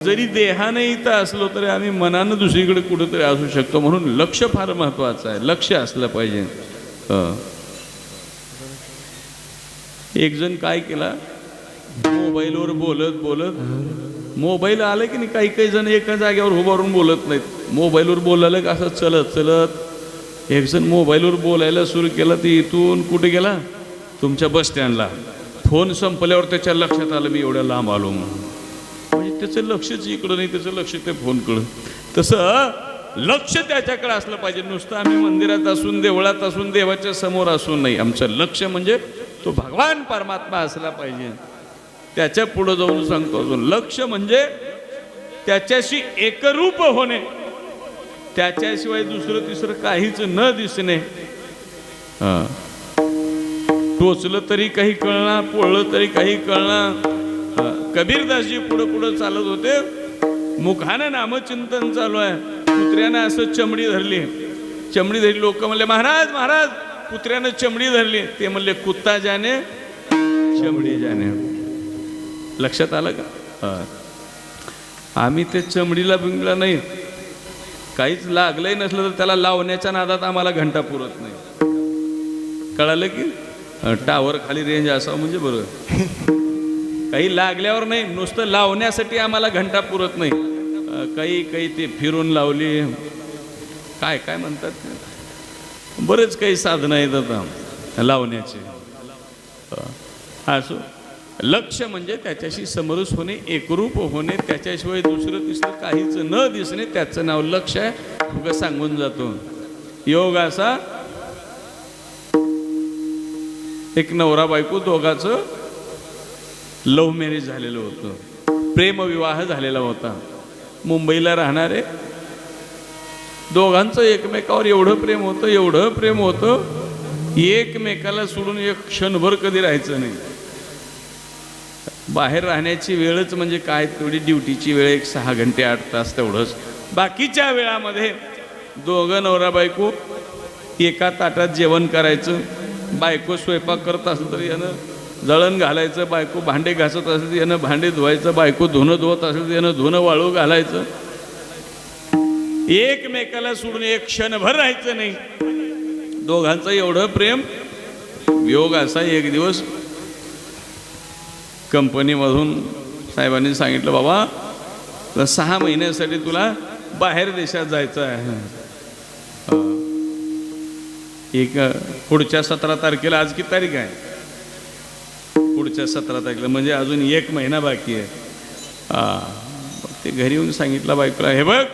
जरी देहाने इथं असलो तरी आम्ही मनानं दुसरीकडे कुठेतरी असू शकतो म्हणून लक्ष फार महत्वाचं आहे. लक्ष असलं पाहिजे. एक जण काय केला? मोबाईलवर बोलत बोलत. मोबाईल आलं की नाही काही काही जण एका जागेवर उभारून बोलत नाहीत. मोबाईलवर बोलायला का असं चलत चलत? एक जण मोबाईलवर बोलायला सुरू केलं ते इथून कुठे गेला? तुमच्या बस स्टँडला फोन संपल्यावर त्याच्या लक्षात आलं मी एवढ्या लांब आलो म्हणून. त्याचं लक्षच इकडं नाही त्याचं लक्ष ते फोनकडं. तसं लक्ष त्याच्याकडे असलं पाहिजे. नुसतं आम्ही मंदिरात असून देवळात असून देवाच्या समोर असून नाही. आमचं लक्ष म्हणजे तो भगवान परमात्मा असला पाहिजे. त्याच्या पुढं जाऊन सांगतो अजून. लक्ष म्हणजे त्याच्याशी एकरूप होणे. त्याच्याशिवाय दुसरं तिसरं काहीच न दिसणे. टोचलं तरी काही कळणार पोळलं तरी काही कळणार. कबीरदासजी पुढं पुढं चालत होते. मुखानं नामचिंतन चालू आहे. कुत्र्यानं असं चमडी धरली. चमडी धरली लोक म्हणले महाराज महाराज. कुत्र्यानं चमडी धरली. ते म्हणले कुत्ता जाने चमडी जाने. लक्षात आलं का? आम्ही ते चमडीला बिंगला नाही. काहीच लागलंही नसलं तर त्याला लावण्याच्या नादात आम्हाला घंटा पुरत नाही. कळालं की? टावर खाली रेंज असावं म्हणजे बरोबर काही लागल्यावर नाही नुसतं लावण्यासाठी आम्हाला घंटा पुरत नाही. काही काही ते फिरून लावली. काय काय म्हणतात? बरेच काही साधनं आहेत आता लावण्याचे. असो. लक्ष म्हणजे त्याच्याशी समरस होणे एकरूप होणे त्याच्याशिवाय दुसरं तिसरं काहीच न दिसणे त्याचं नाव लक्ष आहे उगा सांगून जातो. योग असा. एक नवरा बायको दोघाचं लव्ह मॅरेज झालेलं होतं. प्रेमविवाह झालेला होता. मुंबईला राहणारे दोघांचं एकमेकावर एवढं प्रेम होतं एवढं प्रेम होतं एकमेकाला सोडून एक क्षणभर कधी राहायचं नाही. बाहेर राहण्याची वेळच म्हणजे काय? तेवढी ड्युटीची वेळ एक सहा घंटे आठ तास तेवढंच. बाकीच्या वेळामध्ये दोघं नवरा बायको एका ताटात जेवण करायचं बायको स्वयंपाक करत असलं तर यानं जळण घालायचं बायको भांडे घासत असेल यानं भांडे धुवायचं बायको धुणं धुवत असेल यानं धुणं वाळू घालायचं. एकमेकाला सोडून एक क्षणभर राहायचं नाही. दोघांचं एवढं प्रेम योग असा एक दिवस कंपनीमधून साहेबांनी सांगितलं बाबा सहा महिन्यासाठी तुला बाहेर देशात जायचं आहे. एक पुढच्या सतरा तारखेला आज किती तारीख आहे? पुढच्या सतरा तारखेला म्हणजे अजून एक महिना बाकी आहे. हां ते घरी येऊन सांगितलं बायकोला हे बघ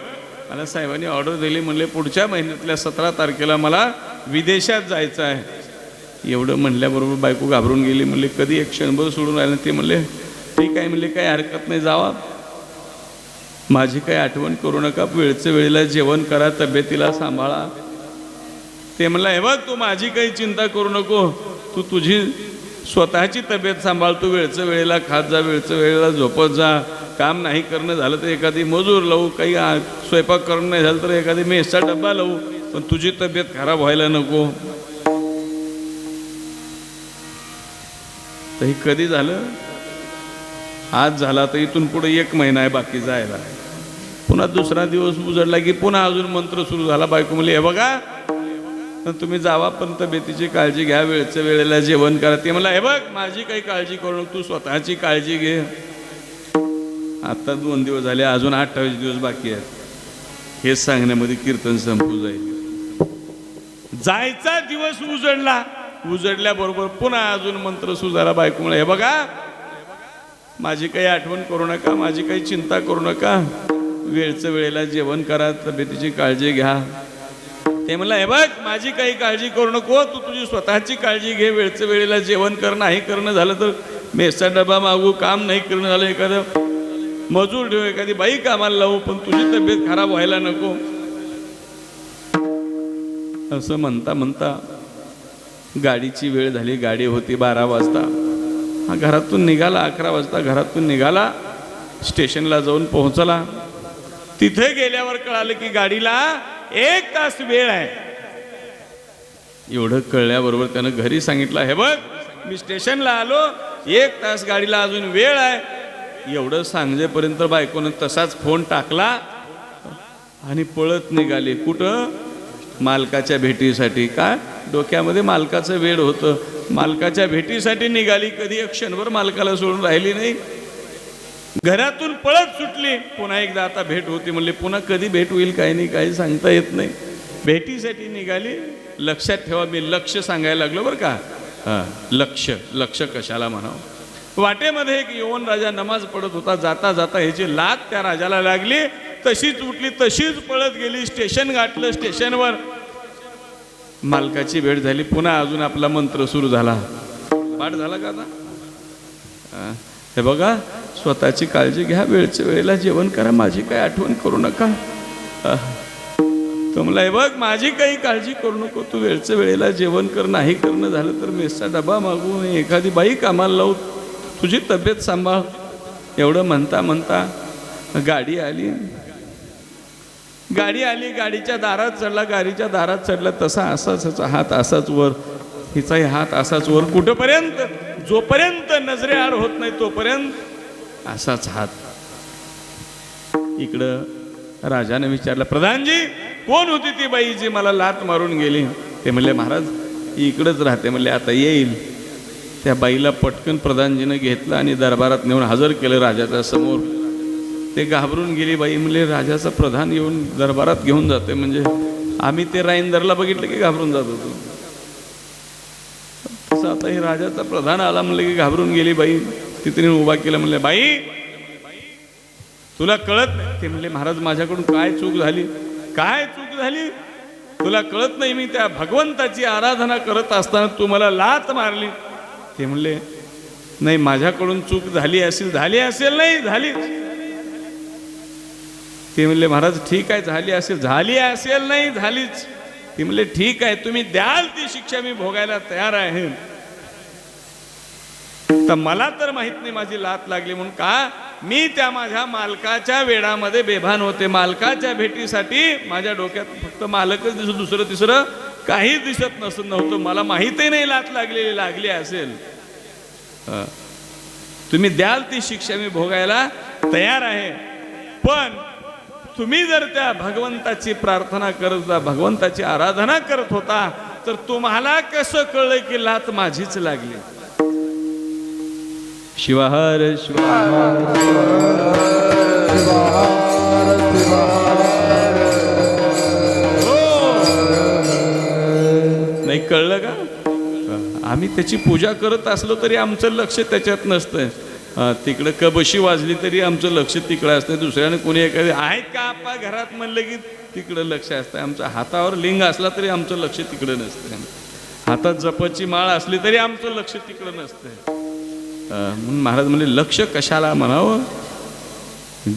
मला साहेबांनी ऑर्डर दिली म्हणले पुढच्या महिन्यातल्या सतरा तारखेला मला विदेशात जायचं आहे. एवढं म्हणल्याबरोबर बायको घाबरून गेली म्हणले कधी एक क्षणभर सोडून राहिलं ते म्हणले ठीक आहे म्हणले काही हरकत नाही जावा. माझी काही आठवण करू नका वेळच्या वेळेला जेवण करा तब्येतीला सांभाळा. ते म्हणलं हे बघ तू माझी काही चिंता करू नको. तू तुझी स्वतःची तब्येत सांभाळ तू वेळचं वेळेला खात जा वेळचं वेळेला झोपत जा. काम नाही करणं झालं तर एखादी मजूर लावू काही स्वयंपाक करणं नाही झालं तर एखादी मेसचा डब्बा लावू. पण तुझी तब्येत खराब व्हायला नको. तर हे कधी झालं? आज झाला तर इथून पुढे एक महिना आहे बाकी जायला. पुन्हा दुसरा दिवस उजडला की पुन्हा अजून मंत्र सुरू झाला. बायको म्हणली हे बघा तर तुम्ही जावा पण तब्येतीची काळजी घ्या वेळच्या वेळेला जेवण करा. ते मला हे बघ माझी काही काळजी करू नको तू स्वतःची काळजी घे. आता दोन दिवस झाले अजून अठ्ठावीस दिवस बाकी आहेत. हेच सांगण्यामध्ये कीर्तन संपू जाईल. जायचा दिवस उजडला. उजडल्याबरोबर पुन्हा अजून मंत्र सुजारा बायको म्हणा हे बघा माझी काही आठवण करू नका माझी काही चिंता करू नका. वेळचं वेळेला जेवण करा तब्येतीची काळजी घ्या. ते म्हणलं हे बघ माझी काही काळजी करू नको तू तुझी स्वतःची काळजी घे वेळचं वेळेला जेवण करणं नाही करणं झालं तर मेसचा डबा मागू काम नाही करणं झालं एखादं मजूर ठेवू एखादी बाई कामाला लावू पण तुझी तब्येत खराब व्हायला नको. असं म्हणता म्हणता गाडीची वेळ झाली गाडी होती बारा वाजता. हा घरातून निघाला अकरा वाजता घरातून निघाला स्टेशनला जाऊन पोहोचला. तिथे गेल्यावर कळालं की गाडीला एक तास वेळ आहे. एवढं कळल्याबरोबर त्यानं घरी सांगितलं हे बघ मी स्टेशनला आलो एक तास गाडीला अजून वेळ आहे. एवढं सांगजेपर्यंत बायकोनं तसाच फोन टाकला आणि पळत निघाली. कुठं? मालकाच्या भेटीसाठी. काय डोक्यामध्ये मालकाचं वेळ होतं. मालकाच्या भेटीसाठी निघाली. कधी एक क्षणभर मालकाला सोडून राहिली नाही. घरातून पळत सुटली. पुन्हा एकदा आता भेट होती म्हणले पुन्हा कधी भेट होईल काही नाही काही सांगता येत नाही. भेटीसाठी निघाली. लक्षात ठेवा मी लक्ष सांगायला लागलो बरं का. हां लक्ष लक्ष कशाला म्हणावं. वाटेमध्ये एक यवन राजा नमाज पडत होता. जाता जाता ह्याची लात त्या राजाला लागली. तशीच उठली तशीच पळत गेली. स्टेशन गाठलं स्टेशनवर. मालकाची भेट झाली. पुन्हा अजून आपला मंत्र सुरू झाला. पाठ झाला का आता? हे बघा स्वतःची काळजी घ्या वेळच्या वेळेला जेवण करा माझी काही आठवण करू नका. हा. तो म्हणला हे बघ माझी काही काळजी करू नको तू वेळच्या वेळेला जेवण कर नाही करणं झालं तर मेसचा डबा मागू एखादी बाई कामाला लावू तुझी तब्येत सांभाळ. एवढं म्हणता म्हणता गाडी आली. गाडी आली गाडीच्या दारात चढला गाडीच्या दारात चढला तसा असाच हात असाच वर हिचाही हात असाच वर कुठंपर्यंत? जोपर्यंत नजरेआड होत नाही तोपर्यंत असाच हात. इकडं राजाने विचारलं प्रधानजी कोण होती ती बाई जी मला लात मारून गेली? ते म्हणले महाराज इकडंच राहते. म्हणले आता येईल. त्या बाईला पटकन प्रधानजीनं घेतलं आणि दरबारात नेऊन हजर केलं राजाच्या समोर. ते घाबरून गेली बाई म्हणले राजाचा प्रधान येऊन दरबारात घेऊन जाते म्हणजे आम्ही ते राईंदरला बघितलं की घाबरून जात होतो? असं आता हे राजाचा प्रधान आला म्हणलं की घाबरून गेली बाई. तिथे उभा केला म्हणले बाई तुला कळत नाही. ते म्हणले महाराज माझ्याकडून काय चूक झाली? काय चूक झाली? तुला कळत नाही मी त्या भगवंताची आराधना करत असताना तू मला लात मारली. ते म्हणले नाही माझ्याकडून चूक झाली असेल झाली असेल नाही झालीच. ते म्हणले महाराज ठीक आहे झाली असेल झाली असेल नाही झालीच. ते म्हणले ठीक आहे तुम्ही द्याल ती शिक्षा मी भोगायला तयार आहे. तर मला तर माहीत नाही माझी लात लागली म्हणून का? मी त्या माझ्या मालकाच्या वेळामध्ये बेभान होते. मालकाच्या भेटीसाठी माझ्या डोक्यात फक्त मालकच दिसत दुसरं तिसरं काहीच दिसत नसत नव्हतं. मला माहितही नाही लात लागलेली लागली असेल. तुम्ही द्याल ती शिक्षा मी भोगायला तयार आहे. पण तुम्ही जर त्या भगवंताची प्रार्थना करत होता भगवंताची आराधना करत होता तर तुम्हाला कसं कळलं की लात माझीच लागली? शिवाहार शिवाहार हो. नाही कळलं का? आम्ही त्याची पूजा करत असलो तरी आमचं लक्ष त्याच्यात नसतं तिकडं कबशी वाजली तरी आमचं लक्ष तिकडं असतं दुसऱ्याने कोणी एखादी आहेत का आपा घरात? म्हणलं की तिकडं लक्ष असतं आमचं हातावर लिंग असला तरी आमचं लक्ष तिकडं नसतं हातात जपाची माळ असली तरी आमचं लक्ष तिकडं नसतं म्हणून महाराज म्हणले लक्ष कशाला म्हणावं?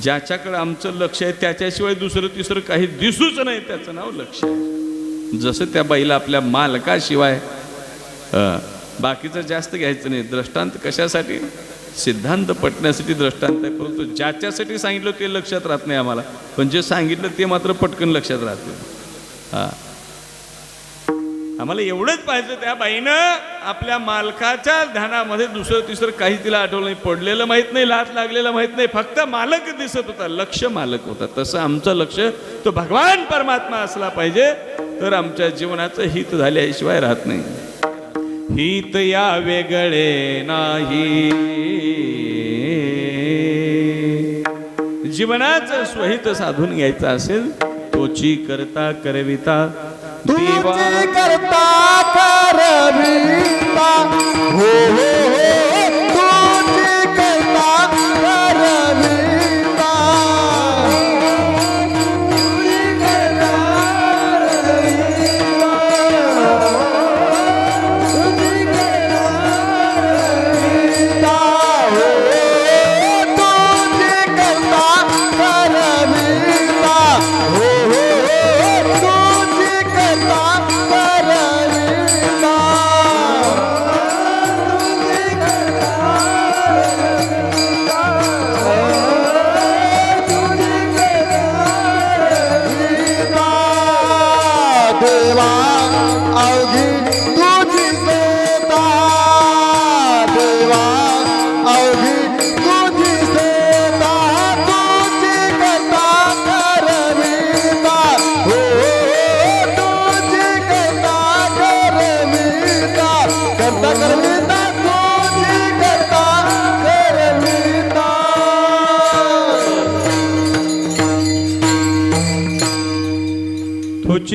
ज्याच्याकडं आमचं लक्ष आहे त्याच्याशिवाय दुसरं तिसरं काही दिसूच नाही त्याचं नाव लक्ष आहे. जसं त्या बाईला आपल्या मालकाशिवाय बाकीचं जास्त घ्यायचं नाही. दृष्टांत कशासाठी? सिद्धांत पटण्यासाठी दृष्टांत आहे परंतु ज्याच्यासाठी सांगितलं ते लक्षात राहत नाही आम्हाला. पण जे सांगितलं ते मात्र पटकन लक्षात राहते. हां. आम्हाला एवढंच पाहिजे त्या बाईनं आपल्या मालकाच्या ध्यानामध्ये दुसरं तिसरं काही तिला आठवलं नाही. पडलेलं माहीत नाही लाच लागलेलं माहीत नाही. फक्त मालक दिसत होता. लक्ष मालक होता. तसं आमचं लक्ष तो भगवान परमात्मा असला पाहिजे तर आमच्या जीवनाचं हित झाल्याशिवाय राहत नाही. हित या वेगळे नाही. जीवनाचं स्वहित साधून घ्यायचं असेल तोची करता करविता तुझी करता करविता. हो हो हो.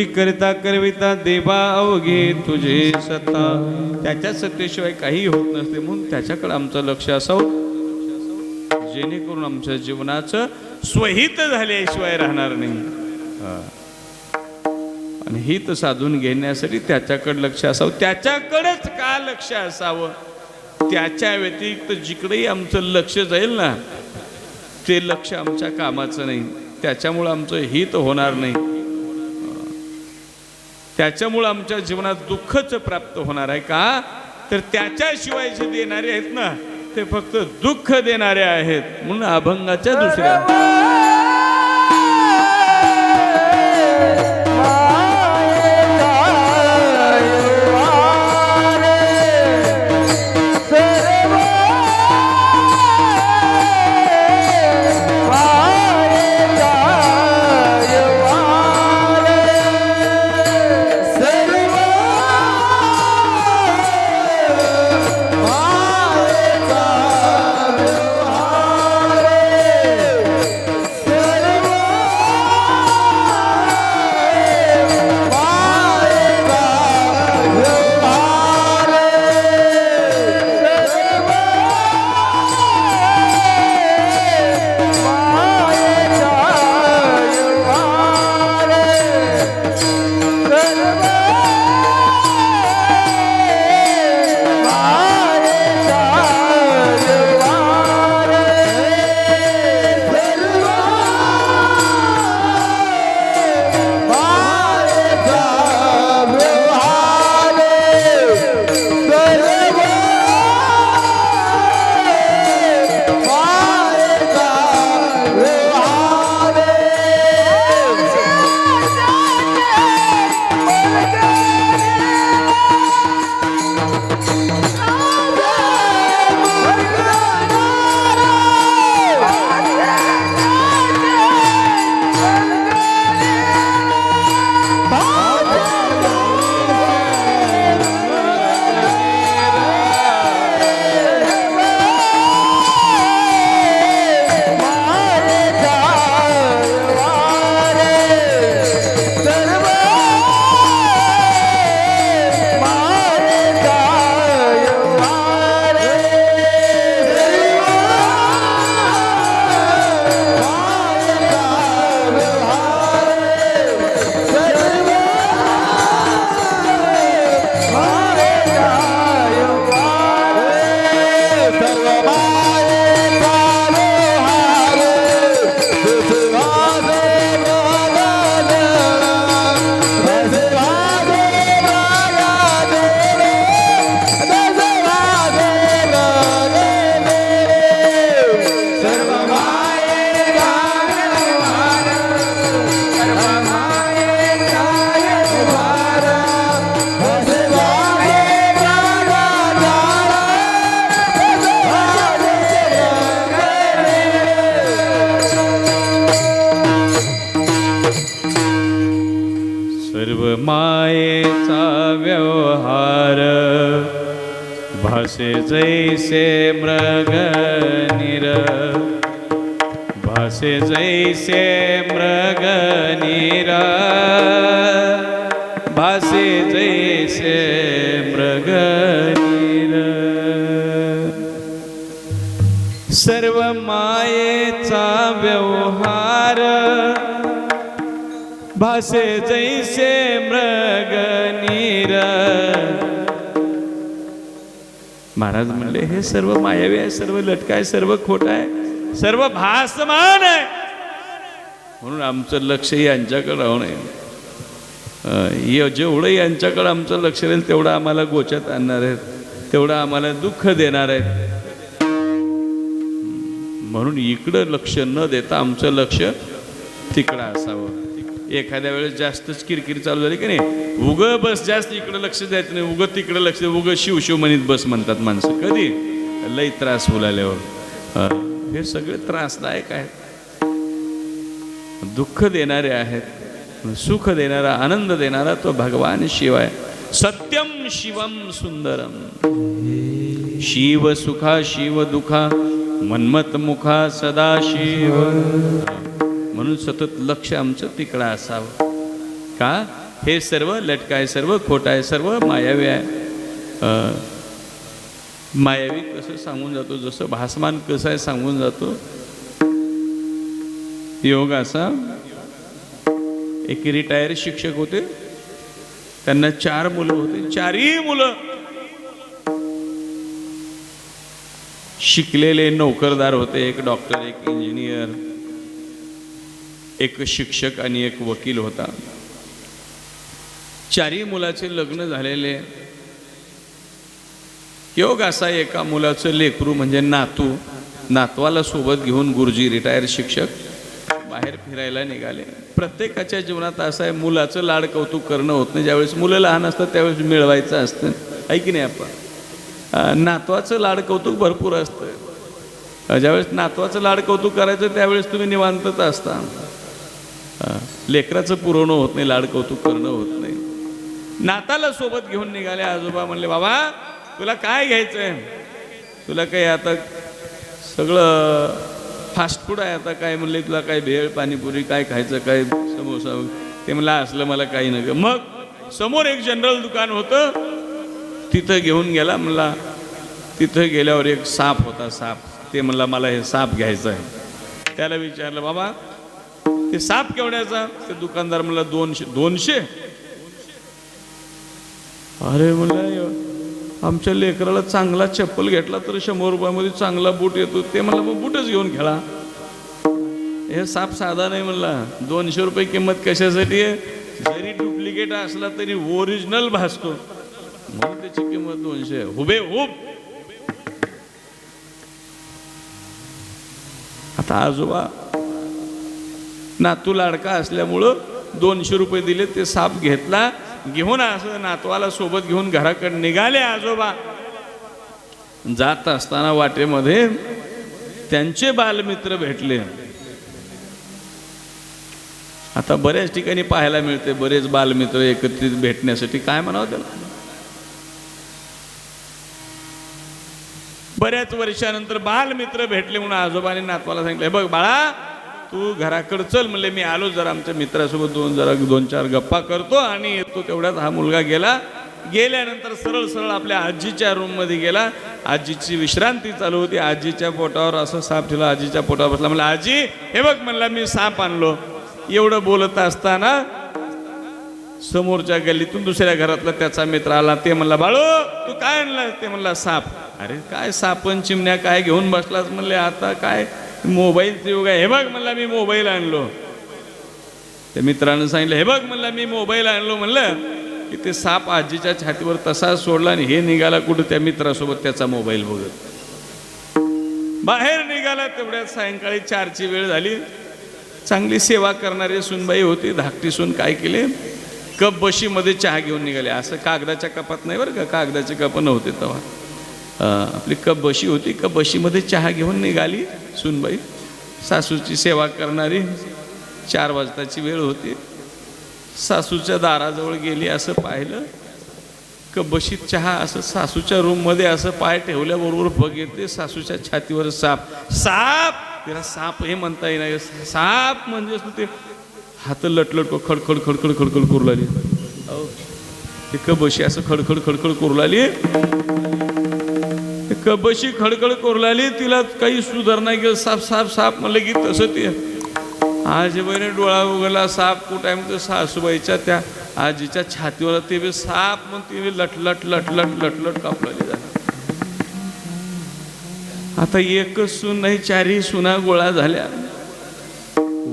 तुझी करता करविता देवा अवघे तुझे सत्ता त्याच्या सत्तेशिवाय काही होत नसते म्हणून त्याच्याकडे आमचं लक्ष असावं. जेणेकरून आमच्या जीवनाचं स्वहित झाल्याशिवाय राहणार नाही. आणि हित साधून घेण्यासाठी त्याच्याकडे लक्ष असावं. त्याच्याकडेच का लक्ष असावं? त्याच्या व्यतिरिक्त जिकडेही आमचं लक्ष जाईल ना ते लक्ष आमच्या कामाचं नाही. त्याच्यामुळं आमचं हित होणार नाही. त्याच्यामुळं आमच्या जीवनात दुःखच प्राप्त होणार आहे का? तर त्याच्याशिवाय जे देणारे आहेत ना ते फक्त दुःख देणारे आहेत. म्हणून अभंगाच्या दुसऱ्या महाराज म्हणले हे सर्व मायावी आहे सर्व लटक आहे सर्व खोट आहे. सर्व भासमान आहे. म्हणून आमचं लक्ष यांच्याकडे राहू नये. जेवढं यांच्याकडे आमचं लक्ष राहील तेवढं आम्हाला गोच्यात आणणार आहेत. तेवढं आम्हाला दुःख देणार आहेत. म्हणून इकडं लक्ष न देता आमचं लक्ष तिकडं असावं. एखाद्या वेळेस जास्तच किरकिर चालू झाली की नाही? उग बस जास्त इकडं लक्ष द्यायचं नाही उगं तिकडं लक्ष उग शिव शिव म्हणीत बस म्हणतात माणसं. कधी? लई त्रास होऊ हं. हे सगळे त्रासदायक आहेत. दुःख देणारे आहेत सुख देणारा आनंद देणारा तो भगवान शिव आहे सत्यम शिवम सुंदरम. शिव सुखा शिव दुखा मन्मत मुखा सदा शिव. म्हणून सतत लक्ष आमचं तिकडं असावं. का? हे सर्व लटकाय सर्व खोट आहे सर्व मायावी आहे. मायावी कसं सांगून जातो जसं भासमान कसं आहे सांगून जातो. योग असा एक रिटायर शिक्षक होते. त्यांना चार मुलं होते. चारही मुलं शिकलेले नोकरदार होते. एक डॉक्टर एक इंजिनियर. एक शिक्षक आणि एक वकील होता. चारही मुलाचे लग्न झालेले. योग असा एका मुलाचं लेकरू म्हणजे नातू. नातवाला सोबत घेऊन गुरुजी रिटायर शिक्षक बाहेर फिरायला निघाले. प्रत्येकाच्या जीवनात असं आहे मुलाचं लाड कौतुक करणं होत नाही. ज्यावेळेस मुलं लहान असतात त्यावेळेस मिळवायचं असतं. आहे की नाही आपण नातवाचं लाड कौतुक भरपूर असतं. ज्यावेळेस नातवाचं लाड कौतुक करायचं त्यावेळेस तुम्ही निवांतच असता. लेकराचं पुरवणं होत नाही लाड कौतुक करणं होत नाही. नाताला सोबत घेऊन निघाले आजोबा म्हणले बाबा तुला काय घ्यायचंय? तुला काही आता सगळं फास्ट फूड आहे आता काय? म्हणले तुला काय भेळ पाणीपुरी काय खायचं काय समोसा? ते म्हणलं असलं मला काही नका. मग समोर एक जनरल दुकान होतं. तिथं घेऊन गेला म्हणला तिथं गेल्यावर एक साप होता साप. ते म्हणला मला हे साप घ्यायचं आहे. त्याला विचारलं बाबा ते साप केवढ्याचा? ते दुकानदार म्हणला दोनशे दोनशे? अरे म्हणलं आमच्या लेकराला चांगला चप्पल घेतला तर शंभर रुपयामध्ये चांगला बूट येतो. ते म्हणलं मग बूटच घेऊन खेळा. हे साप साधा नाही म्हणला. दोनशे रुपये किंमत कशासाठी आहे? जरी डुप्लिकेट असला तरी ओरिजिनल भासतो. म्हणून त्याची किंमत दोनशे हुबे हुब. आता आजोबा नातू लाडका असल्यामुळं दोनशे रुपये दिले ते साप घेतला. घेऊन असं नातवाला सोबत घेऊन घराकडे निघाले आजोबा. जात असताना वाटेमध्ये त्यांचे बालमित्र भेटले. आता बऱ्याच ठिकाणी पाहायला मिळते बरेच बालमित्र एकत्रित भेटण्यासाठी काय म्हणावं त्याला? बऱ्याच वर्षानंतर बालमित्र भेटले म्हणून आजोबाने नातवाला सांगितलं बघ बाळा तू घराकडं चल म्हणले मी आलो जरा आमच्या मित्रासोबत दोन जरा दोन चार गप्पा करतो आणि येतो. तेवढ्यात हा मुलगा गेला. गेल्यानंतर सरळ सरळ आपल्या आजीच्या रूममध्ये गेला. आजीची विश्रांती चालू होती. आजीच्या पोटावर असं साप ठेवला. आजीच्या पोटावर बसला. म्हणला आजी हे बघ म्हणला मी साप आणलो. एवढं बोलत असताना समोरच्या गल्लीतून दुसऱ्या घरातला त्याचा मित्र आला. ते म्हणला बाळू तू काय आणलं ते म्हणला साप. अरे काय सापन चिमण्या काय घेऊन बसलास? म्हणले आता काय मोबाईलचं युग आहे. हे बघ म्हणला मी मोबाईल आणलो. त्या मित्रानं सांगितलं हे बघ म्हणला मी मोबाईल आणलो म्हणलं की ते साप आजीच्या छातीवर तसाच सोडला आणि हे निघाला कुठं त्या मित्रासोबत त्याचा मोबाईल बघत. बाहेर निघाला तेवढ्यात सायंकाळी चारची वेळ झाली. चांगली सेवा करणारी सुनबाई होती धाकटी सून काय केले? कप बशीमध्ये चहा घेऊन निघाले. असं कागदाच्या कपात नाही बरं का? कागदाचे कप नव्हते तेव्हा. आपली कप बशी होती. कप बशीमध्ये चहा घेऊन निघाली सुनबाई. सासूची सेवा करणारी. चार वाजताची वेळ होती. सासूच्या दाराजवळ गेली असं पाहिलं. कप बशीत चहा असं सासूच्या रूममध्ये असं पाय ठेवल्याबरोबर बघितले सासूच्या छातीवर साप. साप! तिला साप हे म्हणता येणार साप म्हणजे ते हात लटलट खडखड खडखड खडखड करू लागली. अहो, ते कबशी असं खडखड खडखड करू कबशी खडखड कोरलाली तिला काही सुधारणा केलं. साप साप साप म्हणलं की तसं ते. आजीबाईने डोळा उघडला साप कुठं आहे म्हणतो? सासूबाईच्या त्या आजीच्या छातीवर. ते बी साप म्हणून ते बी लटलट लटलट लटलट कापलेली झाली आता एकच सून नाही चारही सुना गोळा झाल्या.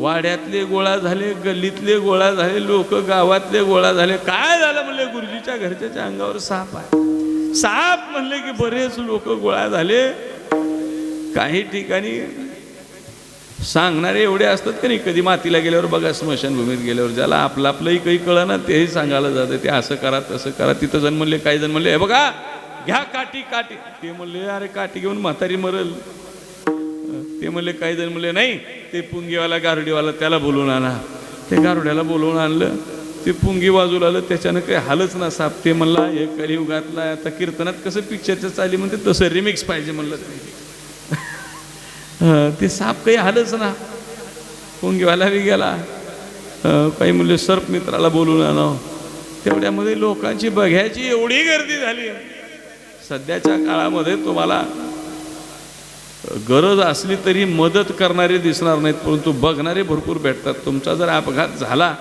वाड्यातले गोळा झाले गल्लीतले गोळा झाले लोक गावातले गोळा झाले. काय झालं म्हणले? गुरुजीच्या घरच्याच्या अंगावर साप आहे. साप म्हणले की बरेच लोक गोळा झाले. काही ठिकाणी सांगणारे एवढे असतात की नाही कधी मातीला गेल्यावर बघा स्मशानभूमीत गेल्यावर ज्याला आपलं आपलंही काही कळना तेही सांगायला जातं ते असं करा तसं करा. तिथं जण म्हणले काही जण म्हणले हे बघा घ्या काठी काठी. ते म्हणले अरे काठी घेऊन म्हातारी मरल. ते म्हणले काही जण म्हणले नाही ते पुंगीवाला गारुडीवाला त्याला बोलवून आणा. ते गारुड्याला बोलवून आणलं. ते पुंगी बाजूला आलं त्याच्यानं काही हालच ना साप. ते म्हणला हे कलियुगातला आता कीर्तनात कसं पिक्चरचं चाली म्हणते तसं रिमिक्स पाहिजे म्हणलं ते. ते साप काही हालच ना. पुंगीवाला बी गेला. काही मुले सर्प मित्राला बोलून आणावं तेवढ्यामध्ये लोकांची बघ्याची एवढी गर्दी झाली. सध्याच्या काळामध्ये तुम्हाला गरज असली तरी मदत करणारे दिसणार नाहीत परंतु बघणारे भरपूर भेटतात. तुमचा जर अपघात झाला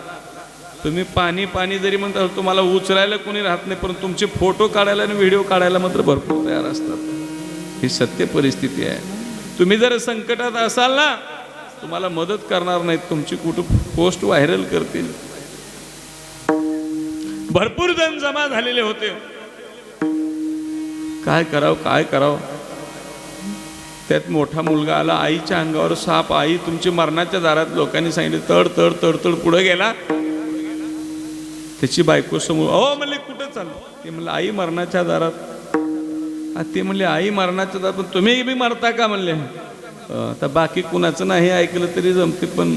तुम्ही पाणी पाणी जरी म्हणता तुम्हाला उचलायला कोणी राहत नाही पण तुमचे फोटो काढायला आणि व्हिडिओ काढायला मात्र भरपूर तयार असतात. ही सत्य परिस्थिती आहे. तुम्ही जर संकटात असाल ना तुम्हाला मदत करणार नाहीत तुमची कुठं पोस्ट व्हायरल करतील. भरपूर जण जमा झालेले होते. काय करावं काय करावं? त्यात मोठा मुलगा आला आईच्या अंगावर साप आई तुमची मरणाच्या दारात लोकांनी सांगितले तड तड तड तड पुढे गेला. त्याची बायको समोर अहो म्हणले कुठं चाललं? ते म्हणलं आई मरणाच्या दारात. ते म्हणले आई मरणाच्या दारात पण तुम्ही बी मरता का? म्हणले. आता बाकी कुणाचं नाही ऐकलं तरी जमते पण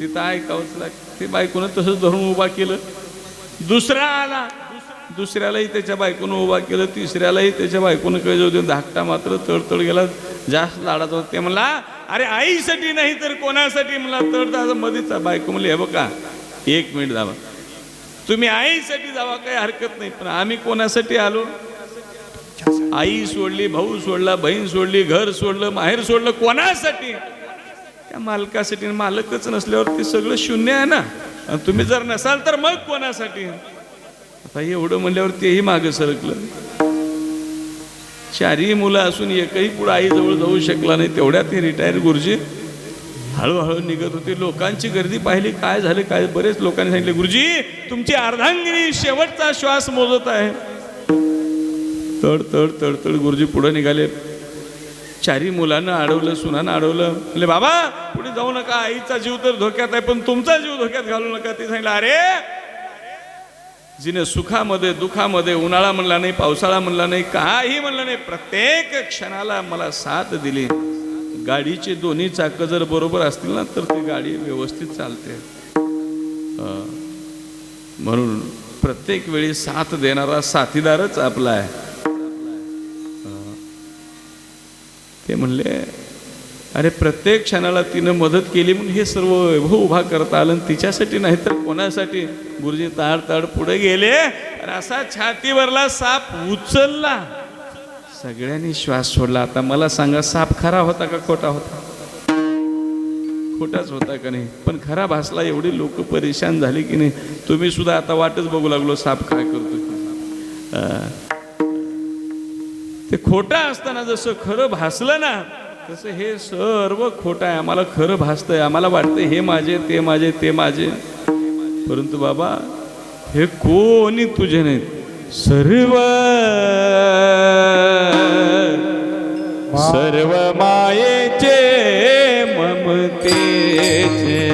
तिथं ऐकावंच लागते ते बायकोनं तसंच धरून उभा केलं. दुसरा आला. दुसऱ्यालाही त्याच्या बायकोनं उभा केलं तिसऱ्यालाही त्याच्या बायकोनं कळजव जाऊ देऊन धाकटा मात्र तडतड गेला जास्त लाडात होता. ते म्हणला अरे आईसाठी नाही तर कोणासाठी? म्हणला तड मध्येच बायको म्हणली हे बघा एक मिनिट जावा तुम्ही आईसाठी जावा काही हरकत नाही पण आम्ही कोणासाठी आलो? आई सोडली भाऊ सोडला बहीण सोडली घर सोडलं माहेर सोडलं कोणासाठी? त्या मालकासाठी मालकच नसल्यावर ते सगळं शून्य आहे ना. तुम्ही जर नसाल तर मग कोणासाठी? आता एवढं म्हणल्यावर तेही मागे सरकलं. चारही मुलं असून एकही पुढं आईजवळ जाऊ शकला नाही तेवढ्यात ते रिटायर गुरुजी. हळूहळू निघत होते. लोकांची गर्दी पाहिली काय झाले काय बरेच लोकांनी सांगितले गुरुजी तुमची अर्धांगिनी शेवटचा श्वास मोजत आहे. तड तड तड तड गुरुजी पुढे निघाले. चारी मुलांना अडवलं सुनानं अडवलं. म्हणले बाबा पुढे जाऊ नका आईचा जीव तर धोक्यात आहे पण तुमचा जीव धोक्यात घालू नका. ते सांगितलं अरे जिने सुखामध्ये दुखामध्ये उन्हाळा म्हणला नाही पावसाळा म्हणला नाही काही म्हणलं नाही प्रत्येक क्षणाला मला साथ दिली. गाडीचे दोन्ही चाक जर बरोबर असतील ना तर ती गाडी व्यवस्थित चालते. म्हणून प्रत्येक वेळी साथ देणारा साथीदारच आपला आहे. ते म्हणले अरे प्रत्येक क्षणाला तिनं मदत केली म्हणून हे सर्व वैभव उभा करता आलं आणि तिच्यासाठी नाही तर कोणासाठी? गुरुजी ताड ताड पुढे गेले आणि असा छातीवरला साप उचलला. सगळ्यांनी श्वास सोडला. आता मला सांगा साप खरा होता का खोटा होता? खोटाच होता का नाही? पण खरा भासला एवढी लोक परेशान झाली की नाही? तुम्ही सुद्धा आता वाटच बघू लागलो साप काय करतो ते खोटं असताना जसं खरं भासलं ना तसं हे सर्व खोटं आहे. आम्हाला खरं भासतंय. आम्हाला वाटतंय हे माझे ते माझे ते माझे. परंतु बाबा हे कोणी तुझे नाहीत. सर्व सर्व मायेचे ममतेचे.